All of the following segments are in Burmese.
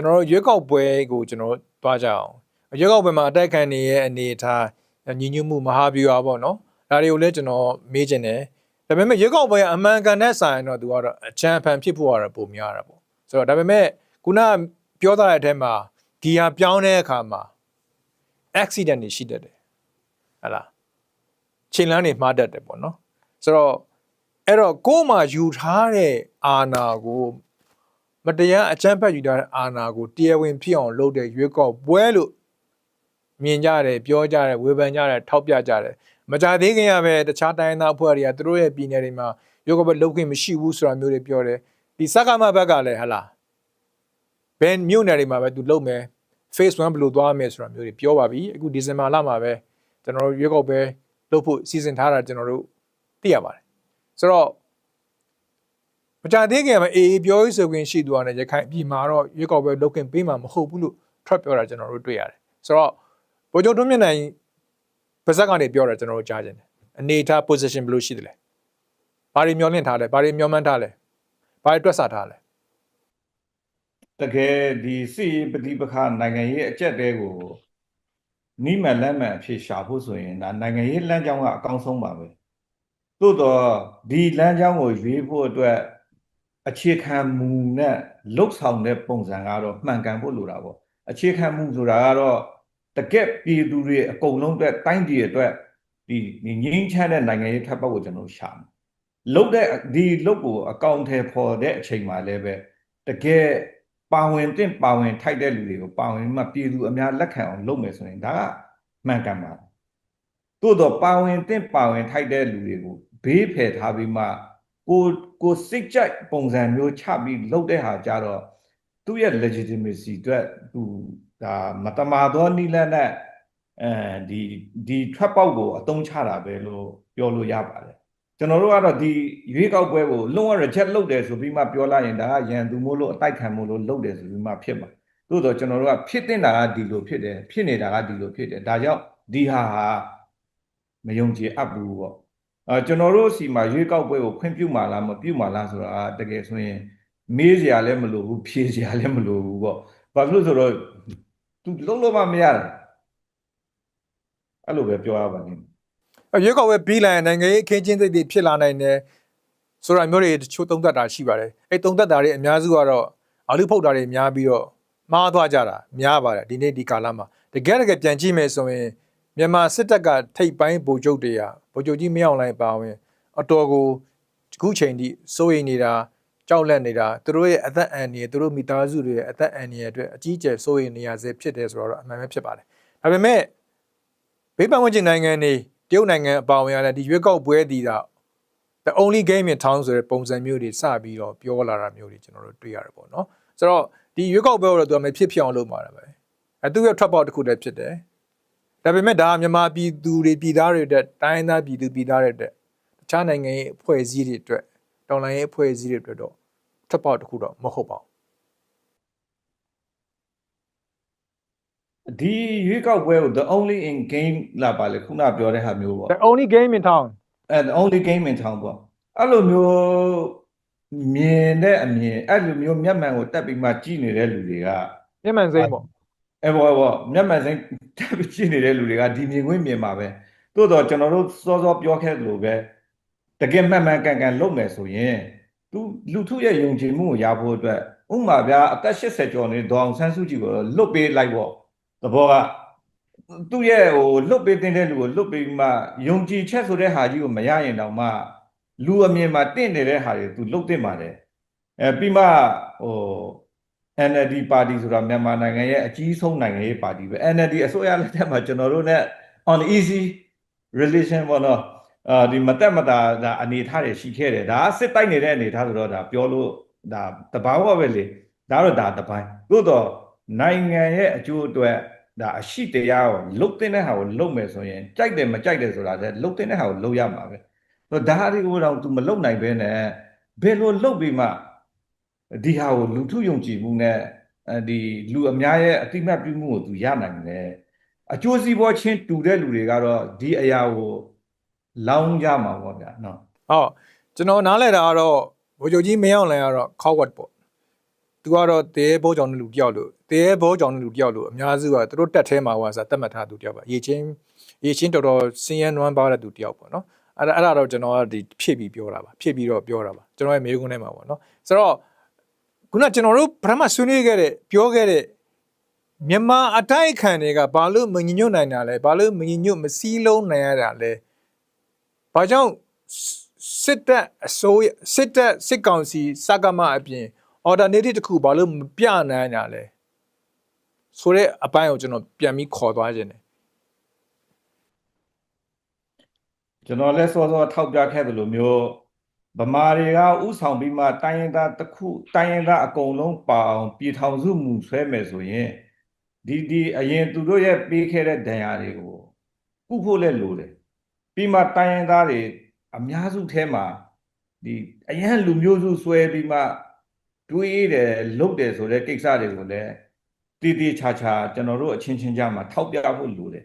ကျွန်တော်တို့ရွေးကောက်ပွဲကိုကျွန်တော်တို့တွားကြအောင်ရွေးကောက်ပွဲမှာအတိုက်ခံနေရဲ့အနေအထားညီညွတ်မှုမဟာဗျူဟာပေါ့နော်ဒါတွေကိုလည်းကျွန်တော်မေးချင်တယ်ဒါပေမဲ့ရွေးကောက်ပွဲကအမှန်ကန်တဲ့ဆိုင်တော့သူကတော့အချမ်းဖန်ဖြစ်ဖို့ကတော့ပုံများတာပေါ့ဆိုတော့ဒါပေမဲ့ခုနပြောထားတဲ့အထက်မှာဂီယာပြောင်းတဲ့အခါမှာ accident တွေရှိတတ်တယ်ဟတ်လားချိန်လန်းတွေမှားတတ်တယ်ပေါ့နော်ဆိုတော့အဲ့တော့ကိုယ်မှာယူထားတဲ့အာနာကို မတရားအကြမ်းဖက်ယူထားတဲ့အာနာကိုတရားဝင်ဖြစ်အောင်လုပ်တဲ့ရွေးကောက်ပွဲလို့မြင်ကြတယ်ပြောကြတယ်ဝေဖန်ကြတယ်ထောက်ပြကြတယ်မကြသေးခင်ကပဲတခြားတိုင်းသားအဖွဲ့တွေကသူတို့ရဲ့ပြည်နယ်တွေမှာရွေးကောက်ပွဲလုပ်ခွင့်မရှိဘူးဆိုတာမျိုးတွေပြောတယ်ဒီစကားမဘက်ကလည်းဟတ်လားဘယ်မြို့နယ်တွေမှာပဲသူလုပ်မယ် phase 1ဘယ်လိုသွားမယ်ဆိုတာမျိုးတွေပြောပါပြီအခုဒီဇင်ဘာလမှာပဲကျွန်တော်တို့ရွေးကောက်ပွဲလုပ်ဖို့စီစဉ်ထားတာကျွန်တော်တို့သိရပါတယ်ဆိုတော့ မကြသေးခင်မှာအေးပြောရေးဆိုခွင့်ရှိသူကနေရခိုင်ပြည်မှာတော့ရွေးကောက်ပွဲလုပ်ခွင့်ပေးမှာမဟုတ်ဘူးလို့ထွက်ပြောတာကျွန်တော်တို့တွေ့ရတယ်ဆိုတော့ဗိုလ်ချုပ်တွန်းမြင့်နိုင်ပါဇက်ကနေပြောတာကျွန်တော်တို့ကြားကြတယ်အနေထား position ဘယ်လိုရှိသလဲဘာတွေမျောလင့်ထားလဲဘာတွေမျောမှန်းထားလဲဘာတွေတွက်ဆထားလဲတကယ်ဒီစစ်ရေးပဋိပက္ခနိုင်ငံရေးအကျက်တဲကိုနိမလမ်းမှန်အဖြစ်ရှာဖို့ဆိုရင်ဒါနိုင်ငံရေးလမ်းကြောင်းကအကောင်းဆုံးပါပဲသို့တော့ဒီလမ်းကြောင်းကိုရွေးဖို့အတွက် အခြေခံမူနဲ့လှုပ်ဆောင်တဲ့ပုံစံကတော့မှန်ကန်ဖို့လိုတာပေါ့အခြေခံမူဆိုတာကတော့တကက်ပြည်သူတွေအကုန်လုံးအတွက်တိုင်းပြည်အတွက်ဒီဒီငြိမ်းချမ်းတဲ့နိုင်ငံရေးထပ်ပတ်ကိုကျွန်တော်ရှာမယ်လုတ်တဲ့ဒီလုတ်ကိုအကောင့်ထဲပေါ်တဲ့အချိန်မှာလည်းပဲတကယ်ပါဝင်တင့်ပါဝင်ထိုက်တဲ့လူတွေကိုပါဝင်မှပြည်သူအများလက်ခံအောင်လုပ်မယ်ဆိုရင်ဒါကမှန်ကန်ပါတယ်သို့တော့ပါဝင်တင့်ပါဝင်ထိုက်တဲ့လူတွေကိုဘေးဖယ်ထားပြီးမှ ကိုကိုစိတ်ကြိုက်ပုံစံမျိုးချပြီးလုပ်တဲ့ဟာကြတော့သူ့ရဲ့ legitimacy အတွက်သူဒါမတမာသောနိလန့်နဲ့အဲဒီဒီထွက်ပေါက်ကိုအတုံးချတာပဲလို့ပြောလို့ရပါတယ်ကျွန်တော်တို့ကတော့ဒီရွေးကောက်ပွဲကိုလုံးဝ reject လုပ်တယ်ဆိုပြီးမှပြောလိုက်ရင်ဒါကရန်သူမို့လို့အတိုက်ခံမို့လို့လုပ်တယ်ဆိုပြီးမှဖြစ်မှာသို့တော့ကျွန်တော်တို့ကဖြစ်တင်တာကဒီလိုဖြစ်တယ်ဖြစ်နေတာကဒီလိုဖြစ်တယ်ဒါကြောင့်ဒီဟာဟာမယုံကြည်အပ်ဘူးပေါ့ အဲကျွန်တော်တို့စီမှာရွေးကောက်ပွဲကိုခွင့်ပြုမှာလားမပြုမှာလားဆိုတာကတကယ်ဆိုရင်မေးစရာလည်းမလိုဘူးဖြေစရာလည်းမလိုဘူးပေါ့ဘာဖြစ်လို့ဆိုတော့သူလုံးလုံးမမရတယ်အဲ့လိုပဲပြောရပါလိမ့်မယ်ရွေးကောက်ပွဲပြီးလိုက်ရင်နိုင်ငံရေးအခင်းချင်းသိပ်တွေဖြစ်လာနိုင်တယ်ဆိုတာမျိုးတွေတချို့သုံးသပ်တာရှိပါတယ်အဲ့သုံးသပ်တာတွေအများစုကတော့အလူဖုတ်တာတွေများပြီးတော့မှားသွားကြတာများပါတယ်ဒီနေ့ဒီကာလမှာတကယ်တကယ်ပြန်ကြည့်မယ်ဆိုရင် မြန်မာစစ်တပ်ကထိပ်ပိုင်းဗိုလ်ချုပ်တွေကဗိုလ်ချုပ်ကြီးမင်းအောင်လှိုင်ပါဝင် အတော်ကိုအခုချိန်ထိစိုးရိမ်နေတာကြောက်လန့်နေတာသူတို့ရဲ့အသက်အန္တရာယ်သူတို့မိသားစုတွေရဲ့အသက်အန္တရာယ်အတွက်အကြီးအကျယ်စိုးရိမ်နေရစေဖြစ်တယ်ဆိုတော့အမှန်ပဲဖြစ်ပါတယ်ဒါပေမဲ့ဘေးပန်းဝင်ကျင်နိုင်ငံတွေတရုတ်နိုင်ငံအပါအဝင်ရတဲ့ဒီရွေးကောက်ပွဲတည်တာ the only game in town ဆိုတဲ့ပုံစံမျိုးတွေစပြီးတော့ပြောလာတာမျိုးတွေကျွန်တော်တို့တွေ့ရတယ်ပေါ့နော်ဆိုတော့ဒီရွေးကောက်ပွဲကိုတော့သူကမဖြစ်ဖြစ်အောင်လုပ်မှာပဲအဲသူရဲ့ထွက်ပေါက်တစ်ခုတည်းဖြစ်တယ် ဒါပေမဲ့ဒါကမြန်မာပြည်သူတွေပြည်သားတွေအတွက်တိုင်းသားပြည်သူပြည်သားတွေအတွက်တခြားနိုင်ငံရဲ့အဖွဲ့အစည်းတွေအတွက်တောင်လိုင်းရဲ့အဖွဲ့အစည်းတွေအတွက်တော့ထွက်ပေါက်တစ်ခုတော့မဟုတ်ပါဘူးဒီရွေးကောက်ပွဲကို the only in game လာပါလေခုနပြောတဲ့ဟာမျိုးပေါ့ the only game in town အဲ the only game in town ပေါ့အဲ့လိုမျိုးမြင်တဲ့အမြင်အဲ့လိုမျိုးမျက်မှန်ကိုတက်ပြီးမှကြည့်နေတဲ့လူတွေကမျက်မှန်စိမ်းပေါ့ အဲဘောဘောမျက်မှန်စိမ်းတက်ပြီးကြည့်နေတဲ့လူတွေကဒီမြင်ခွင့်မြင်ပါပဲသို့တော့ကျွန်တော်တို့စောစောပြောခဲ့သလိုပဲတကယ်မှန်မှန်ကန်ကန်လုပ်မယ်ဆိုရင်သူလူထုရဲ့ယုံကြည်မှုကိုရဖို့အတွက်ဥပမာဗျာအသက်80ကျော်နေဒေါအောင်ဆန်းစုကြည်ကိုလွတ်ပေးလိုက်ပေါ့သဘောကသူ့ရဲ့ဟိုလွတ်ပေးတင်တဲ့လူကိုလွတ်ပေးပြီးမှယုံကြည်ချက်ဆိုတဲ့ဟာကြီးကိုမရရင်တောင်မှလူအမြင်မှာတင့်နေတဲ့ဟာတွေသူလွတ်တင်ပါတယ်အဲပြီးမှဟို NLD ပါတီဆိုတာမြန်မာနိုင်ငံရဲ့အကြီးဆုံးနိုင်ငံရေးပါတီပဲ NLD အစိုးရလက်ထက်မှာကျွန်တော်တို့ ਨੇ on easy relation ပေါ့နော်အာဒီမတက်မတာဒါအနေထားတွေရှိခဲ့တယ်ဒါကစစ်တိုက်နေတဲ့အနေထားဆိုတော့ဒါပြောလို့ဒါတဘာဝပဲလေဒါတော့ဒါတပိုင်းသို့တော့နိုင်ငံရဲ့အကျိုးအတွက်ဒါအရှိတရားကိုလုတ်တဲ့ဟာကိုလုတ်မယ်ဆိုရင်ကြိုက်တယ်မကြိုက်တယ်ဆိုတာလည်းလုတ်တဲ့ဟာကိုလုတ်ရမှာပဲဆိုတော့ဒါတွေကိုတော့ तू မလုတ်နိုင်ဘဲနဲ့ဘယ်လိုလုတ်ပြီးမှ ဒီဟာကိုလူထုယုံကြည်မှုနဲ့အဲဒီလူအများရဲ့အတိမတ်ပြုမှုကိုသူရနိုင်တယ်အကျိုးစီးပွားချင်းတူတဲ့လူတွေကတော့ဒီအရာကိုလောင်းကြမှာပေါ့ဗျာနော်ဟုတ်ကျွန်တော်နားလည်တာကတော့ဗိုလ်ချုပ်ကြီးမင်းအောင်လှိုင်ကတော့ coward ပေါ့သူကတော့တဲဘောကြောင့်လူတယောက်လို့တဲဘောကြောင့်လူတယောက်လို့အများစုကသူတို့တက်ထဲမှာဟိုဆိုတတ်မှတ်ထားသူတယောက်ပါရေချင်းရေချင်းတော်တော်စင်းရဲနွမ်းပါတဲ့သူတယောက်ပေါ့နော်အဲ့ဒါအဲ့ဒါတော့ကျွန်တော်ကဒီဖြည့်ပြီးပြောတာပါဖြည့်ပြီးတော့ပြောတာပါကျွန်တော်ရဲ့မေးခွန်းထဲမှာပေါ့နော်ဆိုတော့ ခုနကျွန်တော်တို့ပထမဆွေးနွေးခဲ့တဲ့ပြောခဲ့တဲ့မြန်မာအတိုက်အခံတွေကဘာလို့မညညွတ်နိုင်တာလဲဘာလို့မညညွတ်မစည်းလုံးနိုင်ရတာလဲဘာကြောင့်စစ်တပ်အစိုးရစစ်တပ်စစ်ကောင်စီစကမအပြင် alternative တစ်ခုဘာလို့မပြနိုင်တာလဲဆိုတဲ့အပိုင်းကိုကျွန်တော်ပြန်ပြီးခေါ်သွားခြင်းတယ်ကျွန်တော်လည်းစောစောထောက်ပြခဲ့သလိုမျိုး ဗမာတွေကဥဆောင်ပြီးမှတိုင်းရင်းသားတစ်ခုတိုင်းရင်းသားအကုန်လုံးပါအောင်ပြည်ထောင်စုမူဆွဲမယ်ဆိုရင်ဒီဒီအရင်သူတို့ရဲ့ပေးခဲ့တဲ့ဒဏ်ရာတွေကိုကုဖို့လည်းလိုတယ်ပြီးမှတိုင်းရင်းသားတွေအများစုထဲမှာဒီအရင်လူမျိုးစုဆွဲပြီးမှတွေးတယ်လုပ်တယ်ဆိုတဲ့ကိစ္စတွေကိုလည်းတည်တည်ချာချာကျွန်တော်တို့အချင်းချင်းကြားမှာထောက်ပြဖို့လိုတယ်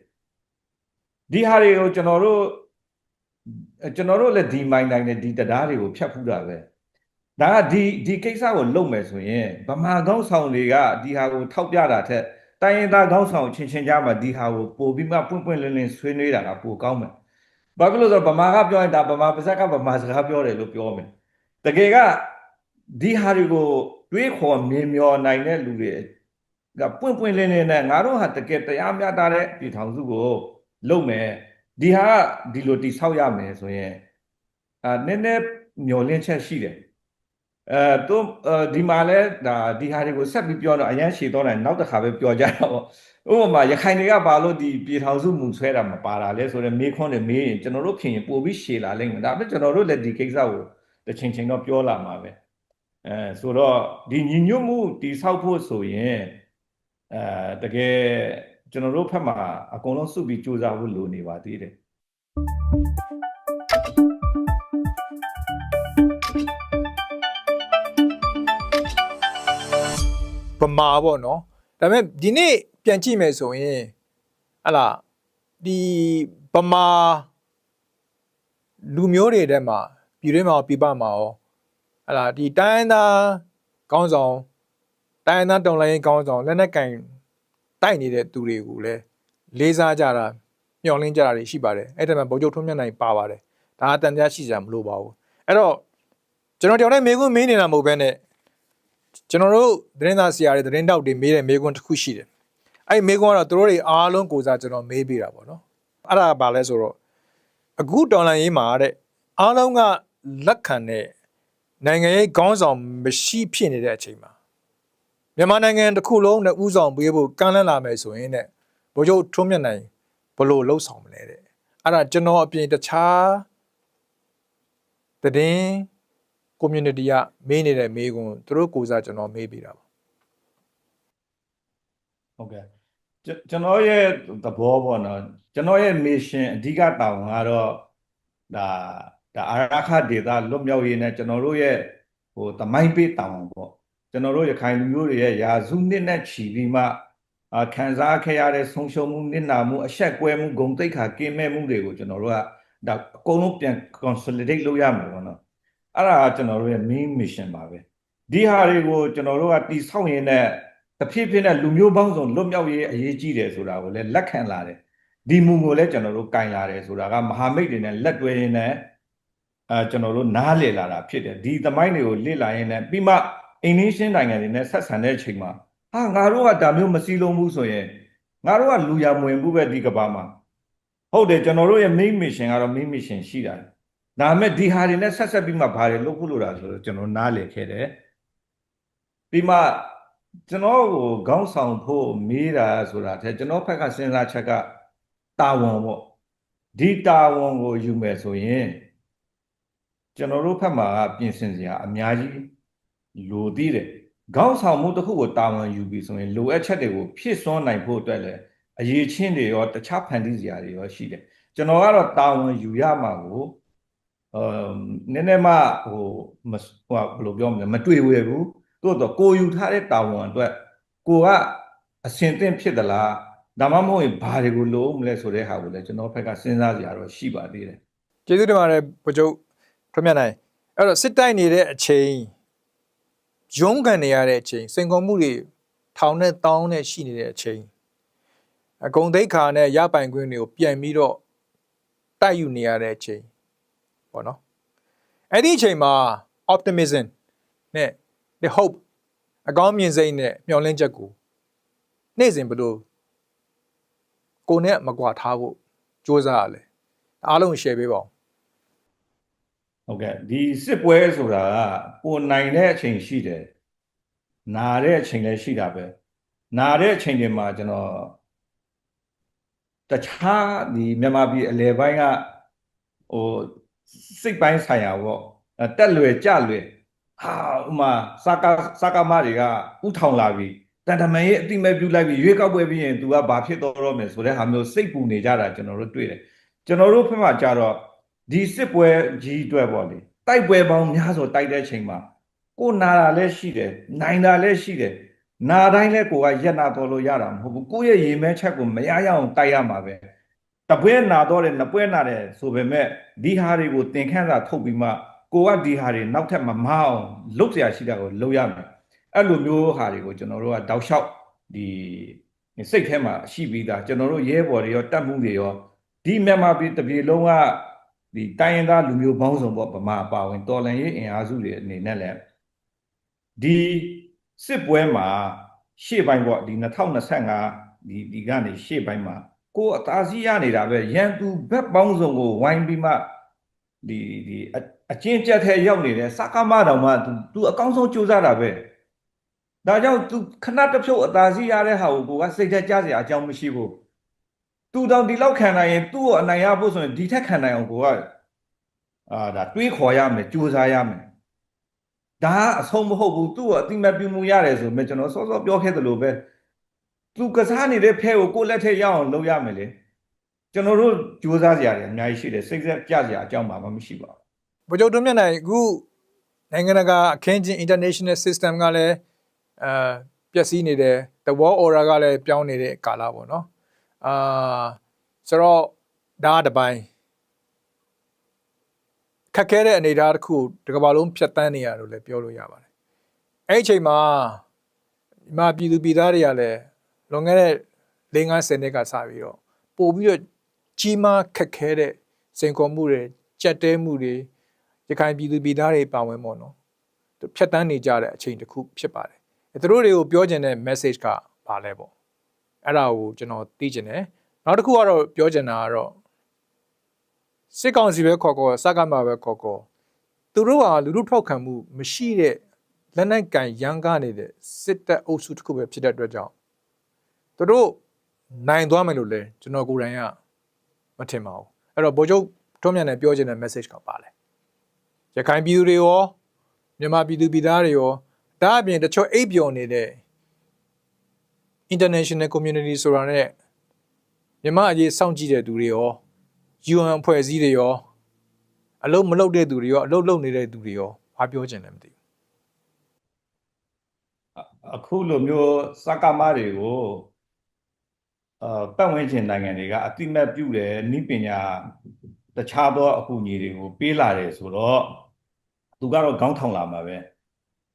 ဒီဟာတွေကိုကျွန်တော်တို့အဲ ကျွန်တော်တို့လည်းဒီမိုင်းတိုင်းနဲ့ဒီတရားတွေကိုဖြတ်ဖူးတာပဲဒါကဒီဒီကိစ္စကိုလုပ်မယ်ဆိုရင်ဗမာကောင်းဆောင်တွေကဒီဟာကိုထောက်ပြတာထက်တိုင်းရင်းသားကောင်းဆောင်ချင်းချင်းကြားမှာဒီဟာကိုပို့ပြီးမှပွင့်ပွင့်လင်းလင်းဆွေးနွေးတာကပိုကောင်းမယ်ဘာဖြစ်လို့လဲဆိုတော့ဗမာကပြောရင်ဒါဗမာပါဇက်ကဗမာစကားပြောတယ်လို့ပြောမယ်တကယ်ကဒီဟာတွေကိုတွေးခေါ်မြင်မျောနိုင်တဲ့လူတွေကပွင့်ပွင့်လင်းလင်းနဲ့ငါတို့ဟာတကယ်တရားမျှတတဲ့ပြည်ထောင်စုကိုလုပ်မယ် ဒီဟာကဒီလိုတိဆောက်ရမယ်ဆိုရင်အာနည်းနည်းမျောလင့်ချက်ရှိတယ်အဲသူဒီမှာလဲဒါဒီဟာတွေကိုဆက်ပြီးပြောတော့အရန်ရှည်တော့တယ်နောက်တစ်ခါပဲပြောကြတာပေါ့ဥပမာရခိုင်တွေကဘာလို့ဒီပြည်ထောင်စုမူဆွဲတာမပါတာလဲဆိုတော့မေးခွန်းတွေမေးရင်ကျွန်တော်တို့ဖြစ်ရင်ပို့ပြီးရှည်လာလိမ့်မယ်ဒါပေမဲ့ကျွန်တော်တို့လည်းဒီကိစ္စကိုတစ်ချိန်ချိန်တော့ပြောလာမှာပဲအဲဆိုတော့ဒီညီညွတ်မှုတိဆောက်ဖို့ဆိုရင်အဲတကယ် ကျွန်တော်တို့ဖက်မှာအကုန်လုံးစုပြီးစူးစမ်းဖို့လိုနေပါသေးတယ်ဗမာပေါ့နော်ဒါပေမဲ့ဒီနေ့ပြန်ကြည့်မယ်ဆိုရင်ဟလာဒီဗမာလူမျိုးတွေထဲမှာပြည်တွင်းမှာရောပြည်ပမှာရောဟလာဒီတိုင်းရင်းသားကောင်းဆောင်တိုင်းရင်းသားတော်လိုင်းကောင်းဆောင်လက်နက်ကင် တိုက်နေတဲ့သူတွေကိုလည်းလေးစားကြတာမျှော်လင့်ကြတာတွေရှိပါတယ်အဲ့ဒါမှဗိုလ်ချုပ်ထွန်းမြတ်နိုင်ပါပါတယ်ဒါအတန်တရားရှိကြမလို့ပါဘူးအဲ့တော့ကျွန်တော်တယောက်တည်းမေးခွန်းမေးနေတာမဟုတ်ဘဲနဲ့ကျွန်တော်တို့သတင်းသားဆရာတွေသတင်းတောက်တွေမေးတဲ့မေးခွန်းတစ်ခုရှိတယ်။အဲ့ဒီမေးခွန်းကတော့သူတို့တွေအားလုံးကိုစားကျွန်တော်မေးပေးတာပေါ့နော်။အဲ့ဒါကဘာလဲဆိုတော့အခုတော်လန်ရေးမှာတဲ့အားလုံးကလက်ခံတဲ့နိုင်ငံရေးခေါင်းဆောင်မရှိဖြစ်နေတဲ့အချိန်မှာ မြန်မာနိုင်ငံတစ်ခုလုံးနဲ့ဥဆောင်ပေးဖို့ကမ်းလှမ်းလာမယ်ဆိုရင်တဲ့ဘိုလ်ချုပ်ထွန်းမြတ်နိုင်ဘလို့လှုပ်ဆောင်မလဲတဲ့။အဲ့ဒါကျွန်တော်အပြင်တခြားသတင်း community ကမေးနေတဲ့မေးခွန်းသူတို့ကိုယ်စားကျွန်တော်မေးပေးတာပါဟုတ်ကဲ့ကျွန်ကျွန်တော်ရဲ့သဘောပေါ့နော်ကျွန်တော်ရဲ့ mission အဓိကတာဝန်ကတော့ဒါဒါအာရခဒေတာလွတ်မြောက်ရေးနဲ့ကျွန်တော်တို့ရဲ့ဟိုတမိုင်းပေးတာဝန်ပေါ့ ကျွန်တော်တို့ရခိုင်လူမျိုးတွေရဲ့ယာစုနှစ်နဲ့ချီပြီးမှအာခံစားခဲ့ရတဲ့ဆုံးရှုံးမှုနစ်နာမှုအဆက်ကွဲမှုဂုံတိတ်ခါကင်းမဲ့မှုတွေကိုကျွန်တော်တို့ကဒါအကုန်လုံးပြန် consolidate လုပ်ရမှာပေါ့နော်အဲ့ဒါကကျွန်တော်တို့ရဲ့ main mission ပါပဲဒီဟာတွေကိုကျွန်တော်တို့ကတိဆောက်ရင်လည်းတဖြည်းဖြည်းနဲ့လူမျိုးပေါင်းစုံလွတ်မြောက်ရေးအရေးကြီးတယ်ဆိုတာကိုလည်းလက်ခံလာတယ်ဒီမူကိုလည်းကျွန်တော်တို့ကင်လာတယ်ဆိုတာကမဟာမိတ်တွေနဲ့လက်တွဲရင်းနဲ့အဲကျွန်တော်တို့နားလည်လာတာဖြစ်တယ်ဒီသမိုင်းတွေကိုလေ့လာရင်းနဲ့ပြီးမှ အိန္ဒိယနိုင်ငံတွေနဲ့ဆက်ဆံတဲ့အချိန်မှာဟာငါတို့ကဒါမျိုးမစည်းလုံးဘူးဆိုရင်ငါတို့ကလူရမဝင်ဘူးပဲဒီကဘာမှာဟုတ်တယ်ကျွန်တော်တို့ရဲ့ main mission ကတော့ main mission ရှိတာဒါပေမဲ့ဒီဟာတွေနဲ့ဆက်ဆက်ပြီးမှဘာတွေလုပ်ဖို့လိုတာဆိုတော့ကျွန်တော်နားလည်ခဲ့တယ်ပြီးမှကျွန်တော်ကိုခေါင်းဆောင်ဖို့မေးတာဆိုတာတဲ့ကျွန်တော်ဘက်ကစဉ်းစားချက်ကတာဝန်ပေါ့ဒီတာဝန်ကိုယူမယ်ဆိုရင်ကျွန်တော်တို့ဘက်မှာပြင်ဆင်စရာအများကြီး လိုသေးတယ်ခေါင်းဆောင်မှုတစ်ခုကိုတာဝန်ယူပြီးဆိုရင်လိုအပ်ချက်တွေကိုဖြည့်စွန်းနိုင်ဖို့အတွက်လည်းအရေးချင်းတွေရောတခြားဖန်တီးစရာတွေရောရှိတယ်ကျွန်တော်ကတော့တာဝန်ယူရမှာကိုအမ်နည်းနည်းမှဟိုမဟိုဘယ်လိုပြောမလဲမတွေ့ဝဲဘူးသို့တော့ကိုယူထားတဲ့တာဝန်အတွက်ကိုကအစင်သင့်ဖြစ်သလားဒါမှမဟုတ်ရင်ဘာတွေကိုလိုမလဲဆိုတဲ့ဟာကိုလည်းကျွန်တော်ဘက်ကစဉ်းစားကြရတော့ရှိပါသေးတယ်ကျေးဇူးတင်ပါတယ်ဗိုလ်ချုပ်ထွန်းမြတ်နိုင်အဲ့တော့စစ်တိုက်နေတဲ့အချိန် ရုန်းကန်နေရတဲ့အချိန်စိန်ခေါ်မှုတွေထောင်နဲ့တောင်းနဲ့ရှိနေတဲ့အချိန်အကုန်သိက္ခာနဲ့ရပိုင်ခွင့်တွေကိုပြန်ပြီးတော့တိုက်ယူနေရတဲ့အချိန်ပေါ့နော်အဲ့ဒီအချိန်မှာ optimism နဲ့ the hope အကောင်းမြင်စိတ်နဲ့မျှော်လင့်ချက်ကိုနေ့စဉ်ဘယ်လိုကိုယ်နဲ့မကွာထားဖို့စ조사ရလဲအားလုံး share ပေးပါဦး ဟုတ်ကဲ့ဒီစစ်ပွဲဆိုတာကကိုနိုင်တဲ့အချိန်ရှိတယ်နာတဲ့အချိန်လည်းရှိတာပဲနာတဲ့အချိန်တွေမှာကျွန်တော်တခြားဒီမြန်မာပြည်အလဲပိုင်းကဟိုစိတ်ပိုင်းဆိုင်ရာပေါ့အဲတက်လွယ်ကြလွယ်ဟာဥမာစကားစကားမတွေကဥထောင်လာပြီတန်တမန်ရဲ့အတိမဲ့ပြုလိုက်ပြီးရွေးကောက်ပွဲပြီးရင် तू ကဘာဖြစ်တော့တော့မယ်ဆိုတဲ့ဟာမျိုးစိတ်ပူနေကြတာကျွန်တော်တို့တွေ့တယ်ကျွန်တော်တို့ဖက်မှာကြတော့ ဒီစစ်ပွဲကြီးအတွက်ပေါ့လေတိုက်ပွဲပေါင်းများစွာတိုက်တဲ့အချိန်မှာကိုနာတာလည်းရှိတယ်နိုင်တာလည်းရှိတယ်နာတိုင်းလည်းကိုကရက်နာတော်လို့ရတာမဟုတ်ဘူးကိုယ့်ရဲ့ရေမဲချက်ကိုမရရအောင်တိုက်ရမှာပဲတပွဲနာတော့တယ်နှစ်ပွဲနာတယ်ဆိုပေမဲ့ဒီဟာတွေကိုသင်ခန်းစာထုတ်ပြီးမှကိုကဒီဟာတွေနောက်ထပ်မမအောင်လုပ်เสียရှိတာကိုလုပ်ရမယ်အဲ့လိုမျိုးဟာတွေကိုကျွန်တော်တို့ကတောက်လျှောက်ဒီစိတ်ထဲမှာရှိပြီးသားကျွန်တော်တို့ရဲဘော်တွေရောတတ်မှုတွေရောဒီမြန်မာပြည်တစ်ပြည်လုံးက ဒီတိုင်းရင်းသားလူမျိုးပေါင်းစုံပေါ့ဗမာပါဝင်တော်လန်ရေးအင်အားစုတွေအနေနဲ့လည်းဒီစစ်ပွဲမှာရှေ့ပိုင်းပေါ့ဒီ2025ဒီဒီကနေရှေ့ပိုင်းမှာကိုအသားစီးရနေတာပဲရန်သူဘက်ပေါင်းစုံကိုဝိုင်းပြီးမှဒီဒီအချင်းကျက်ထဲရောက်နေတဲ့စကားမတော်မှ तू အကောင်းဆုံးစူးစမ်းတာပဲဒါကြောင့် तू ခဏတစ်ဖြုတ်အသာစီရတဲ့ဟာကိုကိုကစိတ်ထဲကြားစရာအကြောင်းမရှိဘူး သူတောင်ဒီလောက်ခံနိုင်ရင်သူ့ကိုအနိုင်ရဖို့ဆိုရင်ဒီထက်ခံနိုင်အောင်ကိုကအာဒါတွေးခေါ်ရမယ်ကြိုးစားရမယ်ဒါကအဆုံးမဟုတ်ဘူးသူ့ကိုအတိမတ်ပြုမှုရတယ်ဆိုမှကျွန်တော်စောစောပြောခဲ့သလိုပဲသူကစားနေတဲ့ဖဲကိုကိုယ့်လက်ထက်ရအောင်လုပ်ရမယ်လေကျွန်တော်တို့ကြိုးစားကြရတယ်အများကြီးရှိတယ်စိတ်ဆက်ကြကြအကြောင်းပါမှမရှိပါဘူးဗိုလ်ချုပ်တွန်းမြတ်နိုင်အခုနိုင်ငံတကာအခင်းချင်း international system ကလည်းအာပျက်စီးနေတယ် the world order ကလည်းပြောင်းနေတဲ့ကာလပေါ့နော် အာဆိုတော့ဒါကတစ်ပိုင်းခက်ခဲတဲ့အနေအထားတစ်ခုကိုဒီကမ္ဘာလုံးဖြတ်တန်းနေရလို့လည်းပြောလို့ရပါတယ်အဲ့ဒီအချိန်မှာဒီမှာပြည်သူပြည်သားတွေကလည်းလွန်ခဲ့တဲ့၄-၅ဆယ်နှစ်ကစပြီးတော့ပို့ပြီးတော့ကြီးမားခက်ခဲတဲ့စိန်ခေါ်မှုတွေကြက်တဲမှုတွေရခိုင်ပြည်သူပြည်သားတွေပါဝင်ပေါ့နော်သူဖြတ်တန်းနေကြတဲ့အချိန်တစ်ခုဖြစ်ပါတယ်အဲသူတို့တွေကိုပြောချင်တဲ့ message ကဘာလဲပေါ့ အဲ့ဒါကိုကျွန်တော်သိချင်တယ်နောက်တစ်ခုကတော့ပြောချင်တာကတော့စစ်ကောင်စီပဲခေါ်ခေါ်စကားမှာပဲခေါ်ခေါ်သူတို့ဟာလူလူထောက်ခံမှုမရှိတဲ့လက်နက်ကင်ရန်ကားနေတဲ့စစ်တပ်အုပ်စုတစ်ခုပဲဖြစ်တဲ့အတွက်ကြောင့်သူတို့နိုင်သွားမယ်လို့လဲကျွန်တော်ကိုယ်တိုင်ကမထင်ပါဘူးအဲ့တော့ဗိုလ်ချုပ်ထွန်းမြတ်နဲ့ပြောချင်တဲ့ message ကပါလဲရခိုင်ပြည်သူတွေရောမြန်မာပြည်သူပြည်သားတွေရောဒါအပြင်တချို့အိပ်ပျော်နေတဲ့ international community ဆိုတာနဲ့မြန်မာအရေးစောင့်ကြည့်တဲ့သူတွေရော UN အဖွဲ့အစည်းတွေရောအလုံးမလုပ်တဲ့သူတွေရောအလုံးလုပ်နေတဲ့သူတွေရောဘာပြောချင်လဲမသိဘူးအခုလိုမျိုးစကားမတွေကိုအာပတ်ဝန်းကျင်နိုင်ငံတွေကအတိမတ်ပြုတယ်နိပညာတခြားသောအကူအညီတွေကိုပေးလာတယ်ဆိုတော့သူကတော့ခေါင်းထောင်လာမှာပဲ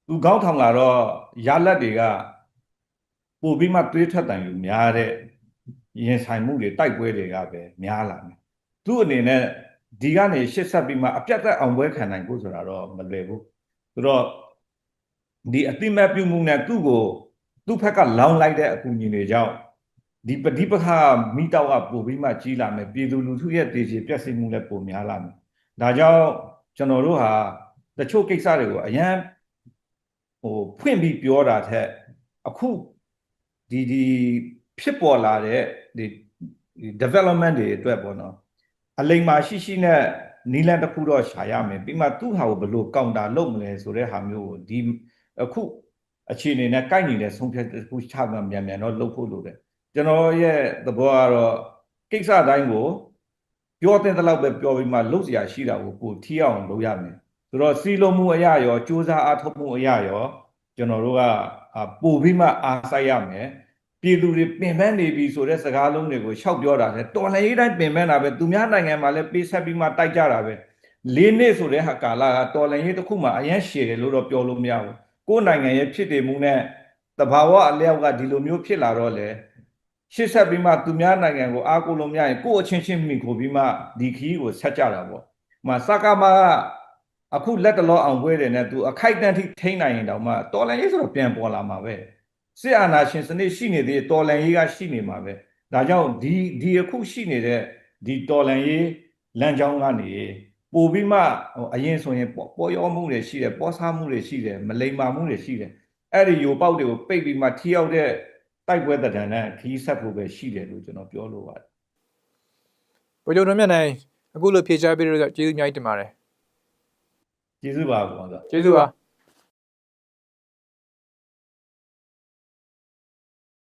သူခေါင်းထောင်လာတော့ရလက်တွေက ပို့ပြီးမှတွေးထွက်တိုင်လူများတဲ့ရင်ဆိုင်မှုတွေတိုက်ပွဲတွေကပဲများလာတယ်သူ့အနေနဲ့ဒီကနေရှစ်ဆက်ပြီးမှအပြတ်သက်အောင်ပွဲခံနိုင်ဖို့ဆိုတာတော့မလွယ်ဘူးဆိုတော့ဒီအတိမတ်ပြုမှုနဲ့သူ့ကိုသူ့ဘက်ကလောင်းလိုက်တဲ့အကူအညီတွေကြောင့်ဒီပဋိပက္ခမိတောက်ကပိုပြီးမှကြီးလာမယ်ပြည်သူလူထုရဲ့ဒေချေပြည့်စုံမှုလည်းပိုများလာမယ်ဒါကြောင့်ကျွန်တော်တို့ဟာတချို့ကိစ္စတွေကိုအရန်ဟိုဖွင့်ပြီးပြောတာထက်အခု ဒီဒီဖြစ်ပေါ်လာတဲ့ဒီ development တွေအတွက်ပေါ့နော်အလိမ္မာရှိရှိနဲ့နီလန်တစ်ခုတော့ရှာရမယ်ပြီးမှသူ့ဟာကိုဘယ်လို counter လုပ်မလဲဆိုတဲ့ဟာမျိုးကိုဒီအခုအခြေအနေနဲ့ကိုက်နေတဲ့ဆုံးဖြတ်တစ်ခုချမှတ်မြန်မြန်တော့လုပ်ဖို့လိုတယ်ကျွန်တော်ရဲ့သဘောကတော့ကိစ္စတိုင်းကိုပြောတဲ့တလောက်ပဲပြောပြီးမှလုပ်စရာရှိတာကိုကိုထီအောင်လုပ်ရမယ်ဆိုတော့စီလိုမှုအရာရောစ조사အထောက်မှုအရာရောကျွန်တော်တို့က ပို့ပြီးမှအားစိုက်ရမယ်ပြည်သူတွေပင်ပန်းနေပြီဆိုတဲ့စကားလုံးတွေကိုရှောက်ပြောတာလေတော်လှန်ရေးတိုင်းပင်ပန်းတာပဲသူများနိုင်ငံမှာလည်းပေးဆက်ပြီးမှတိုက်ကြတာပဲလေးနှစ်ဆိုတဲ့ဟာကာလကတော်လှန်ရေးတစ်ခုမှအရင်ရှည်တယ်လို့တော့ပြောလို့မရဘူးကိုယ်နိုင်ငံရဲ့ဖြစ်တည်မှုနဲ့တဘာဝအလျောက်ကဒီလိုမျိုးဖြစ်လာတော့လေရှေ့ဆက်ပြီးမှသူများနိုင်ငံကိုအားကိုးလို့မရရင်ကိုယ့်အချင်းချင်းမိခိုပြီးမှဒီခီးကိုဆက်ကြတာပေါ့။မှာစကားမက အခုလက်တလောအောင်ပွဲတယ်နဲ့သူအခိုက်အတန့်ထိထိန်းနိုင်ရင်တောင်မှတော်လန်ရေးဆိုတော့ပြန်ပေါ်လာမှာပဲ။စစ်အာဏာရှင်စနစ်ရှိနေသေးတယ်တော်လန်ရေးကရှိနေမှာပဲ။ဒါကြောင့်ဒီဒီအခုရှိနေတဲ့ဒီတော်လန်ရေးလမ်းကြောင်းကနေပို့ပြီးမှဟိုအရင်ဆိုရင်ပေါ်ပေါ်ရောမှုတွေရှိတယ်ပေါ်စားမှုတွေရှိတယ်မလိမ္မာမှုတွေရှိတယ်အဲ့ဒီရိုပေါက်တွေကိုပိတ်ပြီးမှထိရောက်တဲ့တိုက်ပွဲတံတန်နဲ့ခီးဆက်ဖို့ပဲရှိတယ်လို့ကျွန်တော်ပြောလိုပါတယ်ဗိုလ်ချုပ်တော်မြတ်နိုင်အခုလိုဖြေချပေးလို့ကျေးဇူးအများကြီးတင်ပါတယ် ကျေးဇူးပါကွာဆိုကျေးဇူးပါ